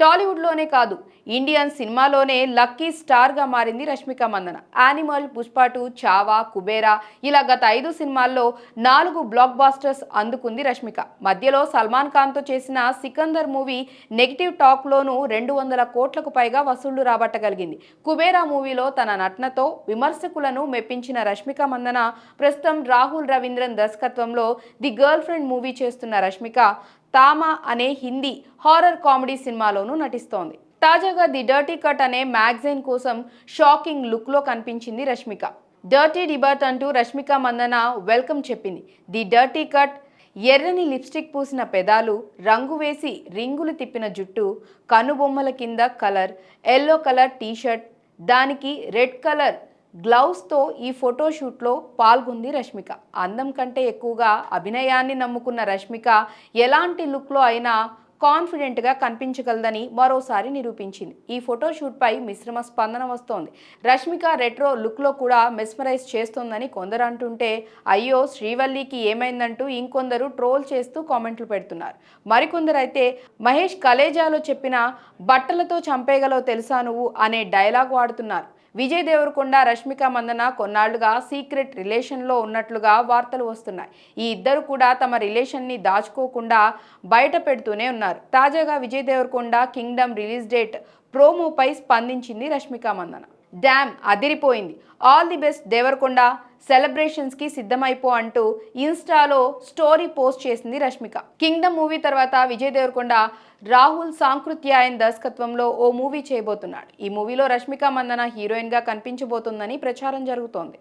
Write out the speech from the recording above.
టాలీవుడ్లోనే కాదు ఇండియన్ సినిమాలోనే లక్కీ స్టార్గా మారింది రష్మిక మందన. యానిమల్ పుష్పటు చావా కుబేరా ఇలా గత ఐదు సినిమాల్లో నాలుగు బ్లాక్ బాస్టర్స్ అందుకుంది రష్మిక. మధ్యలో సల్మాన్ ఖాన్తో చేసిన సికందర్ మూవీ నెగిటివ్ టాక్లోనూ రెండు వందల కోట్లకు పైగా వసూళ్ళు రాబట్టగలిగింది. కుబేరా మూవీలో తన నటనతో విమర్శకులను మెప్పించిన రష్మిక మందన ప్రస్తుతం రాహుల్ రవీంద్రన్ దర్శకత్వంలో ది గర్ల్ ఫ్రెండ్ మూవీ చేస్తున్న రష్మిక తామా అనే హిందీ హారర్ కామెడీ సినిమాలోనూ నటిస్తోంది. తాజాగా ది డర్టీ కట్ అనే మ్యాగజైన్ కోసం షాకింగ్ లుక్లో కనిపించింది రష్మిక. డర్టీ డిబర్ట్ అంటూ రష్మిక మందన వెల్కమ్ చెప్పింది. ది డర్టీ కట్ ఎర్రని లిప్స్టిక్ పూసిన పెదాలు రంగు వేసి రింగులు తిప్పిన జుట్టు కనుబొమ్మల కింద colour yellow colour T shirt దానికి రెడ్ కలర్ గ్లౌస్తో ఈ ఫోటోషూట్లో పాల్గొంది రష్మిక. అందం కంటే ఎక్కువగా అభినయాన్ని నమ్ముకున్న రష్మిక ఎలాంటి లుక్లో అయినా కాన్ఫిడెంట్గా కనిపించగలదని మరోసారి నిరూపించింది. ఈ ఫోటోషూట్పై మిశ్రమ స్పందన వస్తోంది. రష్మిక రెట్రో లుక్లో కూడా మెస్మరైజ్ చేస్తోందని కొందరు అంటుంటే అయ్యో శ్రీవల్లికి ఏమైందంటూ ఇంకొందరు ట్రోల్ చేస్తూ కామెంట్లు పెడుతున్నారు. మరికొందరు అయితే మహేష్ కలేజాలో చెప్పిన బట్టలతో చంపేగలవు తెలుసా నువ్వు? అనే డైలాగ్ వాడుతున్నారు. విజయ్ దేవరకొండ రష్మిక మందన కొన్నాళ్ళుగా సీక్రెట్ రిలేషన్లో ఉన్నట్లుగా వార్తలు వస్తున్నాయి. ఈ ఇద్దరు కూడా తమ రిలేషన్ని దాచుకోకుండా బయట పెడుతూనే ఉన్నారు. తాజాగా Vijay Deverakonda Kingdom release date ప్రోమోపై స్పందించింది రష్మిక మందన. డ్యామ్ అదిరిపోయింది. ఆల్ ది బెస్ట్ దేవరకొండ సెలబ్రేషన్స్కి సిద్ధమైపో అంటూ ఇన్స్టాలో స్టోరీ పోస్ట్ చేసింది రష్మిక. కింగ్డమ్ మూవీ తర్వాత విజయ్ దేవరకొండ రాహుల్ సాంకృత్యాయన్ దర్శకత్వంలో ఓ మూవీ చేయబోతున్నాడు. ఈ మూవీలో రష్మిక మందన హీరోయిన్గా కనిపించబోతుందని ప్రచారం జరుగుతోంది.